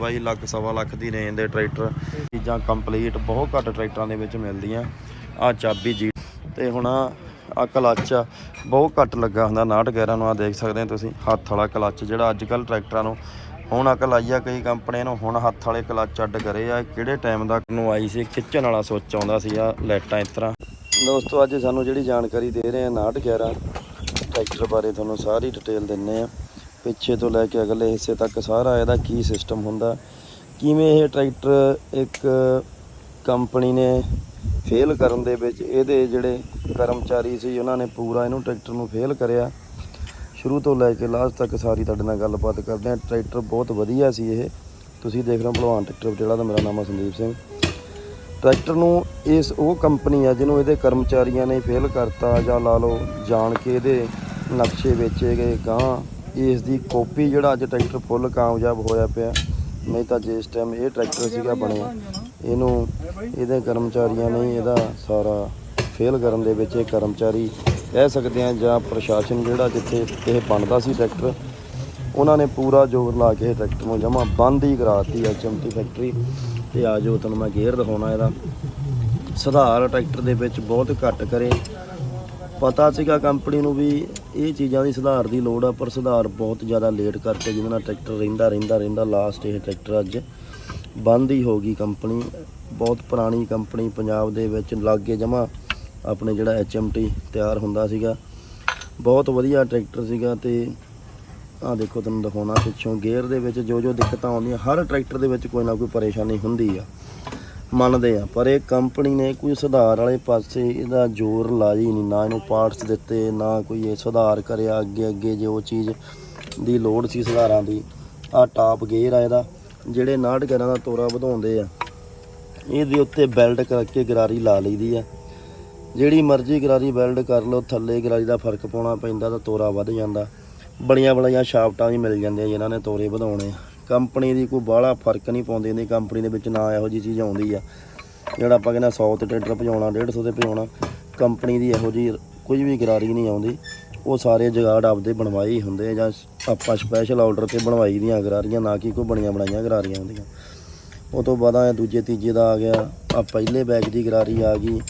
ਬਾਈ, ਲੱਖ, ਸਵਾ ਲੱਖ ਦੀ ਰੇਂਜ ਦੇ ਟਰੈਕਟਰ ਚੀਜ਼ਾਂ ਕੰਪਲੀਟ ਬਹੁਤ ਘੱਟ ਟਰੈਕਟਰਾਂ ਦੇ ਵਿੱਚ ਮਿਲਦੀਆਂ। ਆ ਚਾਬੀ ਜੀ। ਤੇ ਹੁਣ ਆ ਕਲੱਚ, ਬਹੁਤ ਘੱਟ ਲੱਗਾ ਹੁੰਦਾ 911 ਨੂੰ ਆ ਦੇਖ ਸਕਦੇ ਹੋ ਤੁਸੀਂ। ਹੱਥ ਵਾਲਾ ਕਲੱਚ, ਜਿਹੜਾ ਅੱਜ ਕੱਲ ਟਰੈਕਟਰਾਂ ਨੂੰ, ਹੁਣ ਅਕਲ ਆਈ ਆ ਕਈ ਕੰਪਨੀਆਂ ਨੂੰ, ਹੁਣ ਹੱਥ ਵਾਲੇ ਕਲੱਚ ਅੱਡ ਕਰੇ ਆ। ਕਿਹੜੇ ਟਾਈਮ ਦਾ ਨੂੰ ਆਈ ਸੀ, ਖਿੱਚਣ ਵਾਲਾ ਸੋਚ ਆਉਂਦਾ ਸੀ ਆ, ਲਾਈਟਾਂ ਇਸ ਤਰ੍ਹਾਂ। ਦੋਸਤੋ, ਅੱਜ ਸਾਨੂੰ ਜਿਹੜੀ ਜਾਣਕਾਰੀ ਦੇ ਰਹੇ ਆ 911 ਟਰੈਕਟਰ ਬਾਰੇ ਤੁਹਾਨੂੰ ਸਾਰੀ ਡਿਟੇਲ ਦਿੰਨੇ ਆ। ਪਿੱਛੇ ਤੋਂ ਲੈ ਕੇ ਅਗਲੇ ਹਿੱਸੇ ਤੱਕ ਸਾਰਾ ਇਹਦਾ ਕੀ ਸਿਸਟਮ ਹੁੰਦਾ? ਕਿਵੇਂ ਇਹ ਟਰੈਕਟਰ ਇੱਕ ਕੰਪਨੀ ਨੇ ਫੇਲ ਕਰਨ ਦੇ ਵਿੱਚ ਇਹਦੇ ਜਿਹੜੇ ਕਰਮਚਾਰੀ ਸੀ, ਉਹਨਾਂ ਨੇ ਪੂਰਾ ਇਹਨੂੰ ਟਰੈਕਟਰ ਨੂੰ ਫੇਲ ਕਰਿਆ। ਸ਼ੁਰੂ ਤੋਂ ਲੈ ਕੇ ਲਾਸਟ ਤੱਕ ਸਾਰੀ ਤੁਹਾਡੇ ਨਾਲ ਗੱਲਬਾਤ ਕਰਦੇ ਹਾਂ। ਟਰੈਕਟਰ ਬਹੁਤ ਵਧੀਆ ਸੀ ਇਹ। ਤੁਸੀਂ ਦੇਖ ਰਹੇ ਹੋ ਭਲਵਾਨ ਟਰੈਕਟਰ ਜਿਹੜਾ ਦਾ ਮੇਰਾ ਨਾਮ ਹੈ ਸੰਦੀਪ ਸਿੰਘ। ਟਰੈਕਟਰ ਨੂੰ ਇਸ ਉਹ ਕੰਪਨੀ ਆ ਜਿਹਨੂੰ ਇਹਦੇ ਕਰਮਚਾਰੀਆਂ ਨੇ ਫੇਲ ਕਰਤਾ ਜਾਂ ਲਾ ਲਓ, ਜਾਣ ਕੇ ਇਹਦੇ ਨਕਸ਼ੇ ਵੇਚੇ ਗਏ ਗਾਂ ਇਸ ਦੀ ਕਾਪੀ ਜਿਹੜਾ ਅੱਜ ਟਰੈਕਟਰ ਫੁੱਲ ਕਾਮਯਾਬ ਹੋਇਆ ਪਿਆ। ਨਹੀਂ ਤਾਂ ਜਿਸ ਟਾਈਮ ਇਹ ਟਰੈਕਟਰ ਸੀਗਾ ਬਣਿਆ। ਇਹਨੂੰ ਇਹਦੇ ਕਰਮਚਾਰੀਆਂ ਨੇ ਇਹਦਾ ਸਾਰਾ ਫੇਲ ਕਰਨ ਦੇ ਵਿੱਚ ਇਹ ਕਰਮਚਾਰੀ ਕਹਿ ਸਕਦੇ ਆ ਜਾਂ ਪ੍ਰਸ਼ਾਸਨ ਜਿਹੜਾ ਜਿੱਥੇ ਇਹ ਬਣਦਾ ਸੀ ਟਰੈਕਟਰ, ਉਹਨਾਂ ਨੇ ਪੂਰਾ ਜ਼ੋਰ ਲਾ ਕੇ ਇਹ ਟਰੈਕਟਰ ਨੂੰ ਜਮਾ ਬੰਦ ਹੀ ਕਰਾਤੀ ਐਚਐਮਟੀ ਫੈਕਟਰੀ ਤੇ ਆ ਜੋ ਤੁਹਾਨੂੰ ਮੈਂ ਗੇਅਰ ਦਿਖਾਉਣਾ ਇਹਦਾ। ਸੁਧਾਰ ਟਰੈਕਟਰ ਦੇ ਵਿੱਚ ਬਹੁਤ ਘੱਟ ਕਰੇ। ਪਤਾ ਸੀਗਾ ਕੰਪਨੀ ਨੂੰ ਵੀ ਇਹ ਚੀਜ਼ਾਂ ਦੀ ਸੁਧਾਰ ਦੀ ਲੋੜ ਆ, ਪਰ ਸੁਧਾਰ ਬਹੁਤ ਜ਼ਿਆਦਾ ਲੇਟ ਕਰਕੇ ਜਿਹਦੇ ਨਾਲ ਟਰੈਕਟਰ ਰਹਿੰਦਾ ਰਹਿੰਦਾ ਰਹਿੰਦਾ ਲਾਸਟ ਇਹ ਟਰੈਕਟਰ ਅੱਜ ਬੰਦ ਹੀ ਹੋ ਗਈ ਕੰਪਨੀ ਬਹੁਤ ਪੁਰਾਣੀ ਕੰਪਨੀ ਪੰਜਾਬ ਦੇ ਵਿੱਚ ਲਾਗੇ ਜਮਾ ਆਪਣੇ ਜਿਹੜਾ ਐਚਐਮਟੀ ਤਿਆਰ ਹੁੰਦਾ ਸੀਗਾ। ਬਹੁਤ ਵਧੀਆ ਟਰੈਕਟਰ ਸੀਗਾ ਤੇ ਆ ਦੇਖੋ ਤੁਹਾਨੂੰ ਦਿਖਾਉਣਾ ਪਿੱਛੋਂ ਗੇਅਰ ਦੇ ਵਿੱਚ ਜੋ ਜੋ ਦਿੱਕਤਾਂ ਆਉਂਦੀਆਂ, ਹਰ ਟਰੈਕਟਰ ਦੇ ਵਿੱਚ ਕੋਈ ਨਾ ਕੋਈ ਪਰੇਸ਼ਾਨੀ ਹੁੰਦੀ ਆ। ਮੰਨਦੇ ਆ, ਪਰ ਇਹ ਕੰਪਨੀ ਨੇ ਕੋਈ ਸੁਧਾਰ ਵਾਲੇ ਪਾਸੇ ਇਹਦਾ ਜ਼ੋਰ ਲਾਇਆ ਹੀ ਨਹੀਂ, ਨਾ ਇਹਨੂੰ ਪਾਰਟਸ ਦਿੱਤੇ, ਨਾ ਕੋਈ ਇਹ ਸੁਧਾਰ ਕਰਿਆ, ਅੱਗੇ ਅੱਗੇ ਜੇ ਉਹ ਚੀਜ਼ ਦੀ ਲੋੜ ਸੀ ਸੁਧਾਰਾਂ ਦੀ ਆ ਟਾਪ ਗੇਅਰ ਆ ਇਹਦਾ, ਜਿਹੜੇ 69 ਦਾ ਤੋਰਾ ਵਧਾਉਂਦੇ ਆ, ਇਹਦੇ ਉੱਤੇ ਬੈਲਟ ਕਰਕੇ ਗਰਾਰੀ ਲਾ ਲਈਦੀ ਆ। ਜਿਹੜੀ ਮਰਜ਼ੀ ਗਰਾਰੀ ਬੈਲਟ ਕਰ ਲਓ, ਥੱਲੇ ਗਰਾਰੀ ਦਾ ਫ਼ਰਕ ਪਾਉਣਾ ਪੈਂਦਾ ਤਾਂ ਤੋਰਾ ਵੱਧ ਜਾਂਦਾ। ਬੜੀਆਂ ਬੜੀਆਂ ਸ਼ਾਫਟਾਂ ਵੀ ਮਿਲ ਜਾਂਦੀਆਂ ਜਿਨ੍ਹਾਂ ਨੇ ਤੋਰੇ ਵਧਾਉਣੇ ਆ। ਕੰਪਨੀ ਦੀ ਕੋਈ ਬਾਹਲਾ ਫ਼ਰਕ ਨਹੀਂ ਪਾਉਂਦੀ ਨਹੀਂ ਕੰਪਨੀ ਦੇ ਵਿੱਚ ਨਾ ਇਹੋ ਜੀ ਚੀਜ਼ ਆਉਂਦੀ ਆ। ਜਿਹੜਾ ਆਪਾਂ ਕਹਿੰਦਾ 100 ਤੇ ਟਰੈਕਟਰ ਭਜਾਉਣਾ 150 ਤੇ ਭਜਾਉਣਾ, ਕੰਪਨੀ ਦੀ ਇਹੋ ਜੀ ਕੋਈ ਵੀ ਗਰਾਰੀ ਨਹੀਂ ਆਉਂਦੀ। ਉਹ ਸਾਰੇ ਜਗਾੜ ਆਪਦੇ ਬਣਵਾਏ ਹੀ ਹੁੰਦੇ ਜਾਂ ਆਪਾਂ ਸਪੈਸ਼ਲ ਆਰਡਰ ਤੇ ਬਣਵਾਈ ਦੀਆਂ ਗਰਾਰੀਆਂ, ਨਾ ਕਿ ਕੋਈ ਬਣੀਆਂ ਬਣਾਈਆਂ ਗਰਾਰੀਆਂ ਹੁੰਦੀਆਂ। ਉਹ ਤੋਂ ਬਾਅਦ ਆ ਦੂਜੇ, ਤੀਜੇ ਦਾ ਆ ਗਿਆ ਆ ਪਹਿਲੇ ਬੈਗ ਦੀ ਗਰਾਰੀ ਆ ਗਈ।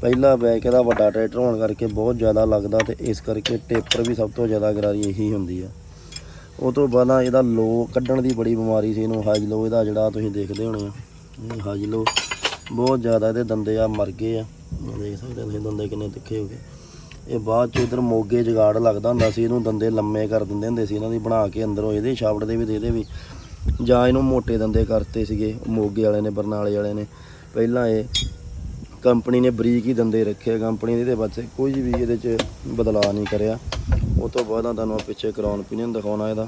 ਪਹਿਲਾ ਬੈਗ ਇਹਦਾ ਵੱਡਾ ਟਰੈਕਟਰ ਹੋਣ ਕਰਕੇ ਬਹੁਤ ਜ਼ਿਆਦਾ ਲੱਗਦਾ ਤੇ ਇਸ ਕਰਕੇ ਟੇਪਰ ਵੀ ਸਭ ਤੋਂ ਜ਼ਿਆਦਾ ਗਰਾਰੀ ਇਹੀ ਹੁੰਦੀ ਆ। ਉਹ ਤੋਂ ਬਾਅਦ ਆ ਇਹਦਾ ਲੋ ਕੱਢਣ ਦੀ ਬੜੀ ਬਿਮਾਰੀ ਸੀ ਇਹਨੂੰ ਹਾਈ ਇਹਦਾ ਜਿਹੜਾ ਤੁਸੀਂ ਦੇਖਦੇ ਹੋਣੇ ਆ। ਇਹ ਹਾਈ ਬਹੁਤ ਜ਼ਿਆਦਾ ਇਹਦੇ ਦੰਦੇ ਆ, ਮਰ ਗਏ ਆ। ਦੇਖ ਸਕਦੇ ਤੁਸੀਂ ਦੰਦੇ ਕਿੰਨੇ ਤਿੱਖੇ ਹੋ ਗਏ। ਇਹ ਬਾਅਦ ਚ ਇਧਰ ਮੋਗੇ ਜਗਾੜ ਲੱਗਦਾ ਹੁੰਦਾ ਸੀ, ਇਹਨੂੰ ਦੰਦੇ ਲੰਮੇ ਕਰ ਦਿੰਦੇ ਹੁੰਦੇ ਸੀ, ਇਹਨਾਂ ਦੀ ਬਣਾ ਕੇ ਅੰਦਰੋਂ ਇਹਦੇ ਛਾਪੜ ਦੇ ਵੀ ਦੇ ਦੇ ਵੀ। ਜਾਂ ਇਹਨੂੰ ਮੋਟੇ ਦੰਦੇ ਕਰਤੇ ਸੀਗੇ, ਮੋਗੇ ਵਾਲੇ ਨੇ, ਬਰਨਾਲੇ ਵਾਲੇ ਨੇ। ਪਹਿਲਾਂ ਇਹ ਕੰਪਨੀ ਨੇ ਬਰੀਕ ਹੀ ਦੰਦੇ ਰੱਖੇ ਕੰਪਨੀ ਦੇ ਇਹਦੇ ਵਿੱਚ ਕੋਈ ਵੀ ਇਹਦੇ 'ਚ ਬਦਲਾਅ ਨਹੀਂ ਕਰਿਆ। ਉਹ ਤੋਂ ਬਾਅਦ ਤੁਹਾਨੂੰ ਪਿੱਛੇ ਕਰਾਉਣ ਪੀਨੀਅਨ ਦਿਖਾਉਣਾ ਇਹਦਾ।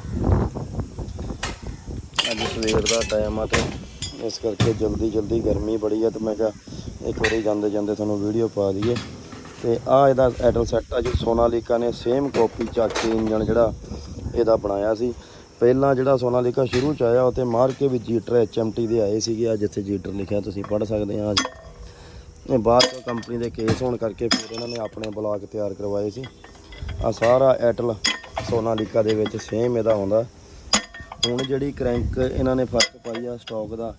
ਅੱਜ ਸਵੇਰ ਦਾ ਟਾਈਮ ਆ ਤੇ ਇਸ ਕਰਕੇ ਜਲਦੀ ਜਲਦੀ ਗਰਮੀ ਬੜੀ ਆ ਤੇ ਮੈਂ ਕਿਹਾ ਇੱਕ ਵਾਰੀ ਜਾਂਦੇ ਜਾਂਦੇ ਤੁਹਾਨੂੰ ਵੀਡੀਓ ਪਾ ਦਈਏ। ਤੇ ਆ ਇਹਦਾ ਐਟਲ ਸੈੱਟ ਆ ਜੀ, ਸੋਨਾਲੀਕਾ ਨੇ ਸੇਮ ਕਾਪੀ ਚੱਕ ਕੇ ਇੰਜਨ ਜਿਹੜਾ ਇਹਦਾ ਬਣਾਇਆ ਸੀ। ਪਹਿਲਾਂ ਜਿਹੜਾ ਸੋਨਾਲੀਕਾ ਸ਼ੁਰੂ ਚ ਆਇਆ, ਉਹ ਤੇ ਮਾਰ ਕੇ ਵੀ ਜੀਟਰ ਐਚਐਮਟੀ ਦੇ ਆਏ ਸੀਗੇ। ਆ ਜਿੱਥੇ ਜੀਟਰ ਲਿਖਿਆ ਤੁਸੀਂ ਪੜ੍ਹ ਸਕਦੇ ਆ। ਇਹ ਬਾਅਦ ਚੋਂ ਕੰਪਨੀ ਦੇ ਕੇਸ ਹੋਣ ਕਰਕੇ ਫਿਰ ਇਹਨਾਂ ਨੇ ਆਪਣੇ ਬਲਾਕ ਤਿਆਰ ਕਰਵਾਏ ਸੀ। ਆ ਸਾਰਾ ਐਟਲ ਸੋਨਾਲੀਕਾ ਦੇ ਵਿੱਚ ਸੇਮ ਇਹਦਾ ਆਉਂਦਾ। ਹੁਣ ਜਿਹੜੀ ਕ੍ਰੈਂਕ ਇਹਨਾਂ ਨੇ ਫ਼ਰਕ ਪਾਈ ਆ ਸਟਾਕ ਦਾ,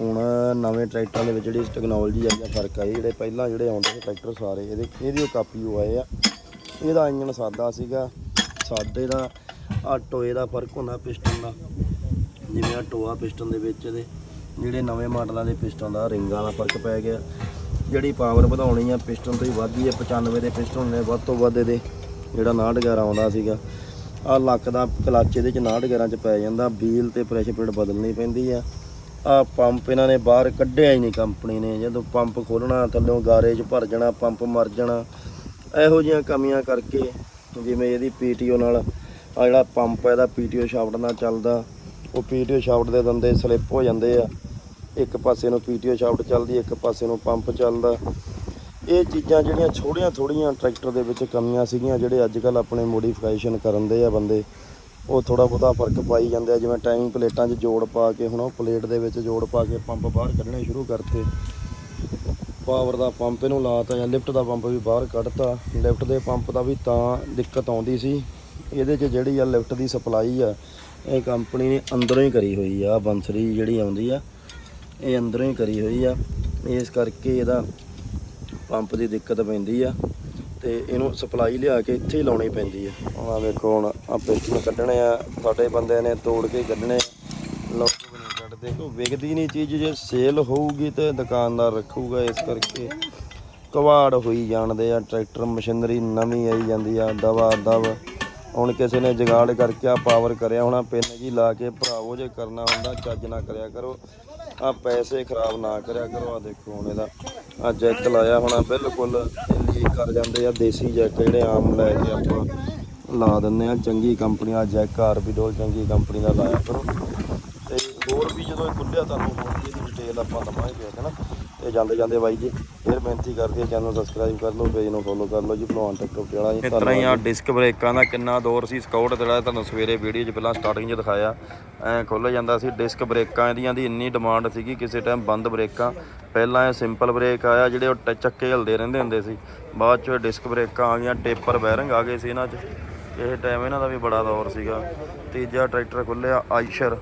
ਹੁਣ ਨਵੇਂ ਟਰੈਕਟਰਾਂ ਦੇ ਵਿੱਚ ਜਿਹੜੀ ਟੈਕਨੋਲੋਜੀ ਆਈ ਆ ਫ਼ਰਕ ਆਈ ਜਿਹੜੇ ਪਹਿਲਾਂ ਜਿਹੜੇ ਆਉਂਦੇ ਸੀ ਟਰੈਕਟਰ ਸਾਰੇ, ਇਹਦੇ ਇਹਦੀ ਕਾਪੀ ਉਹ ਆਏ ਆ। ਇਹਦਾ ਇੰਜਨ ਸਾਦਾ ਸੀਗਾ, ਸਾਦੇ ਦਾ, ਆ ਟੋਏ ਦਾ ਫ਼ਰਕ ਹੁੰਦਾ ਪਿਸਟਨ ਦਾ। ਜਿਵੇਂ ਆ ਟੋਆ ਪਿਸਟਨ ਦੇ ਵਿੱਚ ਇਹਦੇ, ਜਿਹੜੇ ਨਵੇਂ ਮਾਡਲਾਂ ਦੇ ਪਿਸਟਨ ਦਾ, ਰਿੰਗਾਂ ਦਾ ਫ਼ਰਕ ਪੈ ਗਿਆ। ਜਿਹੜੀ ਪਾਵਰ ਵਧਾਉਣੀ ਆ ਪਿਸਟਨ ਤੋਂ ਹੀ ਵੱਧਦੀ ਹੈ 95 ਦੇ ਪਿਸਟਨ ਨੇ, ਵੱਧ ਤੋਂ ਵੱਧ ਇਹਦੇ। ਜਿਹੜਾ 911 ਆਉਂਦਾ ਸੀਗਾ ਆ ਲੱਕ ਦਾ ਕਲੱਚ ਇਹਦੇ ਚ 911 ਚ ਪੈ ਜਾਂਦਾ ਵੀਲ ਤੇ ਪ੍ਰੈਸ਼ਰ ਪਲੇਟ ਬਦਲਣੀ ਪੈਂਦੀ ਆ। ਆ ਪੰਪ ਇਹਨਾਂ ਨੇ ਬਾਹਰ ਕੱਢਿਆ ਹੀ ਨਹੀਂ ਕੰਪਨੀ ਨੇ, ਜਦੋਂ ਪੰਪ ਖੋਲਣਾ ਥੱਲੋਂ ਗਾਰੇਜ ਭਰ ਜਾਣਾ, ਪੰਪ ਮਰ ਜਾਣਾ, ਇਹੋ ਜਿਹੀਆਂ ਕਮੀਆਂ ਕਰਕੇ ਜਿਵੇਂ ਇਹਦੀ ਪੀਟੀਓ ਨਾਲ ਆ ਜਿਹੜਾ ਪੰਪ ਆ, ਇਹਦਾ ਪੀਟੀਓ ਸ਼ਾਫਟ ਨਾਲ ਚੱਲਦਾ, ਉਹ ਪੀਟੀਓ ਸ਼ਾਫਟ ਦੇ ਦੰਦੇ ਸਲਿੱਪ ਹੋ ਜਾਂਦੇ ਆ। ਇੱਕ ਪਾਸੇ ਨੂੰ ਪੀਟੀਓ ਸ਼ਾਫਟ ਚੱਲਦੀ, ਇੱਕ ਪਾਸੇ ਨੂੰ ਪੰਪ ਚੱਲਦਾ। ਇਹ ਚੀਜ਼ਾਂ ਜਿਹੜੀਆਂ ਛੋੜੀਆਂ ਥੋੜੀਆਂ ਟਰੈਕਟਰ ਦੇ ਵਿੱਚ ਕਮੀਆਂ ਸੀਗੀਆਂ, ਜਿਹੜੇ ਅੱਜ ਕੱਲ ਆਪਣੇ ਮੋਡੀਫਿਕੇਸ਼ਨ ਕਰਨ ਦੇ ਆ ਬੰਦੇ, ਉਹ ਥੋੜਾ ਬਹੁਤਾ ਫ਼ਰਕ ਪਾਈ ਜਾਂਦੇ ਆ, ਜਿਵੇਂ ਟਾਈਮਿੰਗ ਪਲੇਟਾਂ 'ਚ ਜੋੜ ਪਾ ਕੇ, ਹੁਣ ਉਹ ਪਲੇਟ ਦੇ ਵਿੱਚ ਜੋੜ ਪਾ ਕੇ ਪੰਪ ਬਾਹਰ ਕੱਢਣੇ ਸ਼ੁਰੂ ਕਰਤੇ। ਪਾਵਰ ਦਾ ਪੰਪ ਇਹਨੂੰ ਲਾਤਾ ਜਾਂ ਲਿਫਟ ਦਾ ਪੰਪ ਵੀ ਬਾਹਰ ਕੱਢਤਾ। ਲਿਫਟ ਦੇ ਪੰਪ ਦਾ ਵੀ ਤਾਂ ਦਿੱਕਤ ਆਉਂਦੀ ਸੀ। ਇਹਦੇ 'ਚ ਜਿਹੜੀ ਆ ਲਿਫਟ ਦੀ ਸਪਲਾਈ ਆ, ਇਹ ਕੰਪਨੀ ਨੇ ਅੰਦਰੋਂ ਹੀ ਕਰੀ ਹੋਈ ਆ, ਬੰਸਰੀ ਜਿਹੜੀ ਆਉਂਦੀ ਆ, ਇਹ ਅੰਦਰੋਂ ਹੀ ਕਰੀ ਹੋਈ ਆ। ਇਸ ਕਰਕੇ ਇਹਦਾ ਪੰਪ ਦੀ ਦਿੱਕਤ ਪੈਂਦੀ ਆ ਤੇ ਇਹਨੂੰ ਸਪਲਾਈ ਲਿਆ ਕੇ ਇੱਥੇ ਹੀ ਲਾਉਣੀ ਪੈਂਦੀ ਆ। ਹੁਣ ਆ ਵੇਖੋ ਹੁਣ ਆ ਪਿਸਟਨ ਕੱਢਣੇ ਆ ਸਾਡੇ ਬੰਦੇ ਨੇ ਤੋੜ ਕੇ ਕੱਢਣੇ ਆ। ਲੋਕ ਵੀ ਕੱਢਦੇ ਕੋ ਵਿਕਦੀ ਨਹੀਂ ਚੀਜ਼, ਜੇ ਸੇਲ ਹੋਊਗੀ ਤੇ ਦੁਕਾਨਦਾਰ ਰੱਖੂਗਾ, ਇਸ ਕਰਕੇ ਕਵਾੜ ਹੋਈ ਜਾਣਦੇ ਆ, ਟਰੈਕਟਰ, ਮਸ਼ੀਨਰੀ ਨਵੀਂ ਆਈ ਜਾਂਦੀ ਆ, ਦਵਾ, ਦਵ। ਹੁਣ ਕਿਸੇ ਨੇ ਜਗਾੜ ਕਰਕੇ ਆ ਪਾਵਰ ਕਰਿਆ ਹੋਣਾ, ਪਿੰਨ ਜੀ ਲਾ ਕੇ ਭਰਾਵੋ, ਜੇ ਕਰਨਾ ਹੁੰਦਾ, ਚੱਜ ਨਾ ਕਰਿਆ ਕਰੋ। ਆ ਪੈਸੇ ਖਰਾਬ ਨਾ ਕਰਿਆ ਕਰੋ ਆ ਦੇਖੋ ਹੁਣ ਇਹਦਾ। ਆ ਜੈਕ ਲਾਇਆ ਹੋਣਾ, ਬਿਲਕੁਲ ਲੀਕ ਕਰ ਜਾਂਦੇ ਆ, ਦੇਸੀ ਜੈਕ ਜਿਹੜੇ ਆਮ ਲੈ ਕੇ ਆਪਾਂ ਲਾ ਦਿੰਦੇ ਆ। ਚੰਗੀ ਕੰਪਨੀ ਆ, ਜੈਕ ਆਰਬੀਡੋਲ ਚੰਗੀ ਕੰਪਨੀ ਦਾ ਲਾਇਆ ਕਰੋ। ਤੇ ਹੋਰ ਵੀ ਜਦੋਂ ਇਹ ਖੁੱਲਿਆ ਤੁਹਾਨੂੰ ਹੋਰ ਵੀ ਇਹਦੀ ਡਿਟੇਲ ਆਪਾਂ ਦਵਾਂਗੇ ਫਿਰ ਤੇ ਜਾਂਦੇ ਜਾਂਦੇ ਬਾਈ ਜੀ ਫਿਰ ਬੇਨਤੀ ਕਰਦੀ ਹੈ ਚੈਨਲ ਸਬਸਕ੍ਰਾਈਬ ਕਰ ਲਓ ਪੇਜ ਨੂੰ ਫੋਲੋ ਕਰ ਲਓ ਜੀ ਭਲਵਾਨ ਟੱਕਰ ਪਟਿਆਲਾ ਜੀ ਇਸ ਤਰ੍ਹਾਂ ਹੀ ਆ ਡਿਸਕ ਬ੍ਰੇਕਾਂ ਦਾ ਕਿੰਨਾ ਦੌਰ ਸੀ ਸਕਾਊਟ ਜਿਹੜਾ ਤੁਹਾਨੂੰ ਸਵੇਰੇ ਵੀਡੀਓ 'ਚ ਪਹਿਲਾਂ ਸਟਾਰਟਿੰਗ 'ਚ ਦਿਖਾਇਆ। ਐ ਖੁੱਲ ਜਾਂਦਾ ਸੀ ਡਿਸਕ ਬ੍ਰੇਕਾਂ ਇਹਦੀਆਂ ਦੀ ਇੰਨੀ ਡਿਮਾਂਡ ਸੀਗੀ ਕਿਸੇ ਟਾਈਮ ਬੰਦ ਬ੍ਰੇਕਾਂ। ਪਹਿਲਾਂ ਇਹ ਸਿੰਪਲ ਬ੍ਰੇਕ ਆਇਆ ਜਿਹੜੇ ਉਹ ਚੱਕੇ ਹਿਲਦੇ ਰਹਿੰਦੇ ਹੁੰਦੇ ਸੀ। ਬਾਅਦ 'ਚ ਡਿਸਕ ਬ੍ਰੇਕਾਂ ਆ ਗਈਆਂ ਟੇਪਰ ਬੈਰਿੰਗ ਆ ਗਏ ਸੀ ਇਹਨਾਂ 'ਚ। ਇਹ ਟਾਈਮ ਇਹਨਾਂ ਦਾ ਵੀ ਬੜਾ ਦੌਰ ਸੀਗਾ। ਤੀਜਾ ਟਰੈਕਟਰ ਖੁੱਲਿਆ ਆਇਸ਼ਰ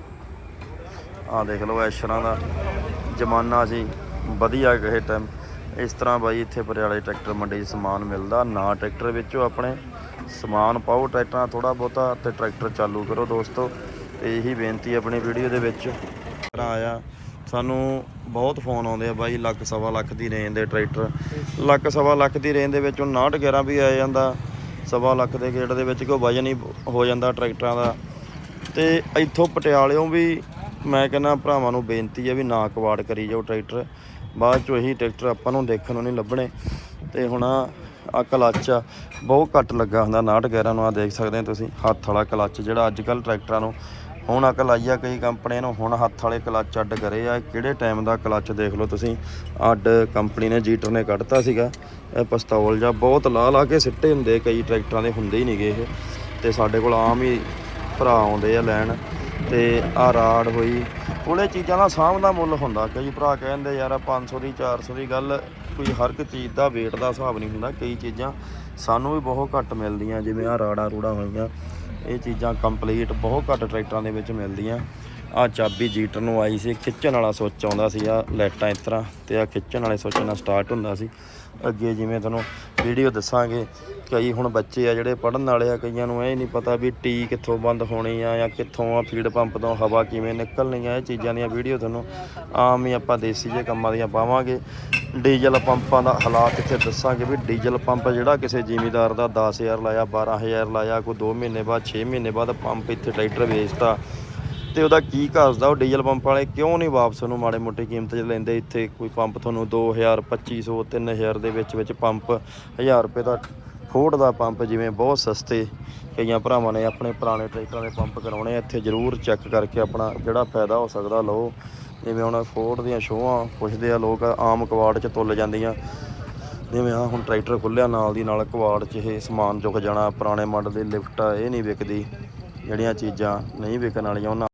ਆ ਦੇਖ ਲਓ ਐਸ਼ਰਾਂ ਦਾ ਜ਼ਮਾਨਾ ਸੀ ਵਧੀਆ ਕਿਸੇ ਟਾਈਮ ਇਸ ਤਰ੍ਹਾਂ ਬਾਈ ਇੱਥੇ ਪਟਿਆਲੇ ਟਰੈਕਟਰ ਮੰਡੀ 'ਚ ਸਮਾਨ ਮਿਲਦਾ, ਨਾ ਟਰੈਕਟਰ ਵਿੱਚੋਂ ਆਪਣੇ ਸਮਾਨ ਪਾਓ, ਟਰੈਕਟਰਾਂ ਥੋੜਾ ਬਹੁਤਾ ਤੇ ਟਰੈਕਟਰ ਚਾਲੂ ਕਰੋ ਦੋਸਤੋ। ਤੇ ਇਹੀ ਬੇਨਤੀ ਆਪਣੀ ਵੀਡੀਓ ਦੇ ਵਿੱਚ। ਤਰ੍ਹਾਂ ਆਇਆ ਸਾਨੂੰ ਬਹੁਤ ਫੋਨ ਆਉਂਦੇ ਆ ਬਾਈ, ਲੱਖ ਸਵਾ ਲੱਖ ਦੀ ਰੇਂਜ ਦੇ ਟਰੈਕਟਰ। ਲੱਖ ਸਵਾ ਲੱਖ ਦੀ ਰੇਂਜ ਦੇ ਵਿੱਚ 69 11 ਵੀ ਆ ਜਾਂਦਾ, ਸਵਾ ਲੱਖ ਦੇ ਗੇੜ ਦੇ ਵਿੱਚ ਕੋਈ ਵਜਨ ਹੀ ਹੋ ਜਾਂਦਾ ਟਰੈਕਟਰਾਂ ਦਾ। ਤੇ ਇੱਥੋਂ ਪਟਿਆਲਿਓਂ ਵੀ ਮੈਂ ਕਹਿੰਦਾ ਭਰਾਵਾਂ ਨੂੰ ਬੇਨਤੀ ਹੈ ਵੀ ਨਾ ਕਵਾੜ ਕਰੀ ਜਾਓ ਟਰੈਕਟਰ। ਬਾਅਦ ਚੋਂ ਇਹੀ ਟਰੈਕਟਰ ਆਪਾਂ ਨੂੰ ਦੇਖਣ ਨੂੰ ਨਹੀਂ ਲੱਭਣੇ। ਤੇ ਹੁਣ ਆ ਕਲੱਚ ਬਹੁਤ ਘੱਟ ਲੱਗਾ ਹੁੰਦਾ 69 11 ਨੂੰ ਆ ਦੇਖ ਸਕਦੇ ਹੋ ਤੁਸੀਂ, ਹੱਥ ਵਾਲਾ ਕਲੱਚ ਜਿਹੜਾ ਅੱਜ ਕੱਲ ਟਰੈਕਟਰਾਂ ਨੂੰ। ਹੁਣ ਅਕਲ ਆਈ ਆ ਕਈ ਕੰਪਨੀਆਂ ਨੂੰ ਹੁਣ ਹੱਥ ਵਾਲੇ ਕਲੱਚ ਅੱਡ ਕਰੇ ਆ ਕਿਹੜੇ ਟਾਈਮ ਦਾ ਕਲੱਚ ਦੇਖ ਲਓ ਤੁਸੀਂ, ਅੱਡ ਕੰਪਨੀ ਨੇ, ਜੀਟਰ ਨੇ ਕੱਢਤਾ ਸੀਗਾ, ਇਹ ਪਸਤੌਲ ਜਾਂ ਬਹੁਤ ਲਾ ਲਾ ਕੇ ਸਿੱਟੇ ਹੁੰਦੇ ਕਈ ਟਰੈਕਟਰਾਂ ਦੇ ਹੁੰਦੇ ਹੀ ਨਹੀਂਗੇ ਇਹ। ਤੇ ਸਾਡੇ ਕੋਲ ਆਮ ਹੀ ਭਰਾ ਆਉਂਦੇ ਆ ਲੈਣ। ਤੇ ਆ ਰਾੜ ਹੋਈ। ਉਹਲੇ ਚੀਜ਼ਾਂ ਦਾ ਸਾਂਭ ਦਾ ਮੁੱਲ ਹੁੰਦਾ ਕਈ ਭਰਾ ਕਹਿੰਦੇ ਯਾਰ ਆਹ 500 ਦੀ 400 ਦੀ ਗੱਲ ਕੋਈ ਹਰ ਇੱਕ ਚੀਜ਼ ਦਾ weight ਦਾ ਹਿਸਾਬ ਨਹੀਂ ਹੁੰਦਾ। ਕਈ ਚੀਜ਼ਾਂ ਸਾਨੂੰ ਵੀ ਬਹੁਤ ਘੱਟ ਮਿਲਦੀਆਂ, ਜਿਵੇਂ ਆ ਰਾੜਾ ਰੂੜਾ ਹੋਈਆਂ। ਇਹ ਚੀਜ਼ਾਂ ਕੰਪਲੀਟ ਬਹੁਤ ਘੱਟ ਟਰੈਕਟਰਾਂ ਦੇ ਵਿੱਚ ਮਿਲਦੀਆਂ। ਆ ਚਾਬੀ ਜੀਟਰ ਨੂੰ ਆਈ ਸੀ, ਖਿੱਚਣ ਵਾਲਾ ਸੁੱਚ ਆਉਂਦਾ ਸੀ ਆ ਲਾਈਟਾਂ ਇਸ ਤਰ੍ਹਾਂ ਤੇ ਆ ਖਿੱਚਣ ਵਾਲੇ ਸੁੱਚ ਨਾਲ ਸਟਾਰਟ ਹੁੰਦਾ ਸੀ। ਅੱਗੇ ਜਿਵੇਂ ਤੁਹਾਨੂੰ ਵੀਡੀਓ ਦੱਸਾਂਗੇ ਕਈ ਹੁਣ ਬੱਚੇ ਆ ਜਿਹੜੇ ਪੜਨ ਵਾਲੇ ਆ, ਕਈਆਂ ਨੂੰ ਇਹ ਨਹੀਂ ਪਤਾ ਵੀ ਟੀ ਕਿੱਥੋਂ ਬੰਦ ਹੋਣੀ ਆ ਜਾਂ ਕਿੱਥੋਂ ਆ ਫੀਡ ਪੰਪ ਤੋਂ ਹਵਾ ਕਿਵੇਂ ਨਿਕਲਣੀ ਆ, ਇਹ ਚੀਜ਼ਾਂ ਦੀਆਂ ਵੀਡੀਓ ਤੁਹਾਨੂੰ ਆਮ ਹੀ ਆਪਾਂ ਦੇਸੀ ਜੇ ਕੰਮਾਂ ਦੀਆਂ ਪਾਵਾਂਗੇ। ਡੀਜ਼ਲ ਪੰਪਾਂ ਦਾ ਹਾਲਾਤ ਇੱਥੇ ਦੱਸਾਂਗੇ ਵੀ ਡੀਜ਼ਲ ਪੰਪ ਜਿਹੜਾ ਕਿਸੇ ਜ਼ਿਮੀਦਾਰ ਦਾ 10000 ਲਾਇਆ 12000 ਲਾਇਆ, ਕੋਈ 2 ਮਹੀਨੇ ਬਾਅਦ 6 ਮਹੀਨੇ ਬਾਅਦ ਪੰਪ ਇੱਥੇ ਟਰੈਕਟਰ ਵੇਚਤਾ। ਤੇ ਉਹਦਾ ਕੀ ਘਸਦਾ, ਉਹ ਡੀਜ਼ਲ ਪੰਪ ਵਾਲੇ ਕਿਉਂ ਨਹੀਂ ਵਾਪਸ ਉਹਨੂੰ ਮਾੜੇ ਮੋਟੇ ਕੀਮਤ 'ਚ ਲੈਂਦੇ? ਇੱਥੇ ਕੋਈ ਪੰਪ ਤੁਹਾਨੂੰ 2000 2500 3000 ਦੇ ਵਿੱਚ ਵਿੱਚ ਪੰਪ 1000 ਰੁਪਏ ਦਾ ਫੋਰਡ ਦਾ ਪੰਪ ਜਿਵੇਂ ਬਹੁਤ ਸਸਤੇ ਕਈਆਂ ਭਰਾਵਾਂ ਨੇ ਆਪਣੇ ਪੁਰਾਣੇ ਟਰੈਕਟਰਾਂ ਦੇ ਪੰਪ ਕਰਾਉਣੇ ਇੱਥੇ ਜ਼ਰੂਰ ਚੈੱਕ ਕਰਕੇ ਆਪਣਾ ਜਿਹੜਾ ਫਾਇਦਾ ਹੋ ਸਕਦਾ ਲਓ। ਜਿਵੇਂ ਹੁਣ ਫੋਰਡ ਦੀਆਂ ਸ਼ੋਆਂ ਪੁੱਛਦੇ ਆ, ਲੋਕ ਆਮ ਕਵਾੜ 'ਚ ਤੁੱਲ ਜਾਂਦੀਆਂ। ਜਿਵੇਂ ਆ ਹੁਣ ਟਰੈਕਟਰ ਖੁੱਲਿਆ ਨਾਲ ਦੀ ਨਾਲ ਕਵਾੜ 'ਚ ਇਹ ਸਮਾਨ ਚੁੱਕ ਜਾਣਾ, ਪੁਰਾਣੇ ਮਾਡਲ ਦੀ ਲਿਫਟ ਆ, ਇਹ ਨਹੀਂ ਵਿਕਦੀ। ਜਿਹੜੀਆਂ ਚੀਜ਼ਾਂ ਨਹੀਂ ਵਿਕਣ ਵਾਲੀਆਂ, ਉਹਨਾਂ